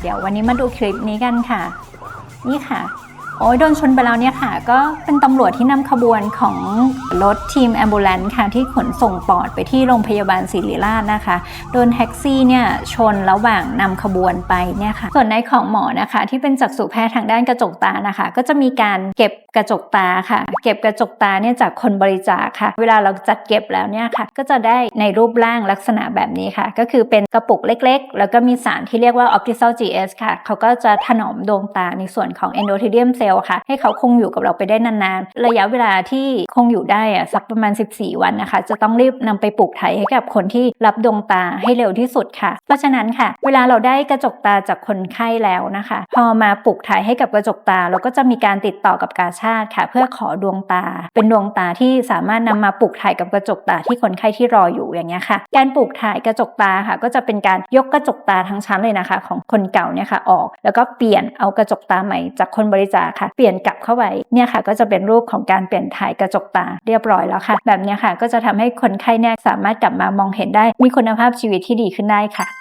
เดี๋ยววันนี้มาดูคลิปนี้กันค่ะ นี่ค่ะ โอ้ยโดนชนไปแล้วเนี่ยค่ะ ก็เป็นตำรวจที่นำขบวนของรถทีมแอมบูเลนค่ะที่ขนส่งปอดไปที่โรงพยาบาลศิริราชนะคะ โดนแท็กซี่เนี่ยชนระหว่างนำขบวนไปเนี่ยค่ะ ส่วนในของหมอนะคะ ที่เป็นจักษุแพทย์ทางด้านกระจกตานะคะ ก็จะมีการเก็บกระจกตาค่ะ เก็บกระจกตาเนี่ยจากคนบริจาคค่ะ เวลาเราจัดเก็บแล้วเนี่ยค่ะ ก็จะได้ในรูปร่างลักษณะแบบนี้ค่ะ ก็คือเป็นกระปุกเล็ก ๆ แล้วก็มีสารที่เรียกว่า Optisol GS ค่ะ เขาก็จะถนอมดวงตาในส่วนของ endothelium cell ค่ะ ให้เขาคงอยู่กับเราไปได้นานๆ ระยะเวลาที่คงอยู่ได้อะสักประมาณ 14 วันนะคะ จะต้องรีบนำไปปลูกไถให้กับคนที่รับดวงตาให้เร็วที่สุดค่ะ เพราะฉะนั้นค่ะ เวลาเราได้กระจกตาจากคนไข้แล้วนะคะ พอมาปลูกไถให้กับกระจกตา เราก็จะมีการติดต่อกับกาชาติค่ะ เพื่อขอดวงตา เป็นดวงตาที่สามารถนำมาปลูกถ่ายกับกระจกตาที่คนไข้ที่รออยู่อย่างเงี้ยค่ะ การปลูกถ่ายกระจกตาค่ะ ก็จะเป็นการยกกระจกตาทั้งชั้นเลยนะคะ ของคนเก่าเนี่ยค่ะออก แล้วก็เปลี่ยนเอากระจกตาใหม่จากคนบริจาคค่ะเปลี่ยนกลับเข้าไปเนี่ยค่ะ ก็จะเป็นรูปของการเปลี่ยนถ่ายกระจกตาเรียบร้อยแล้วค่ะ แบบนี้ค่ะก็จะทำให้คนไข้เนี่ยสามารถกลับมามองเห็นได้ มีคุณภาพชีวิตที่ดีขึ้นได้ค่ะ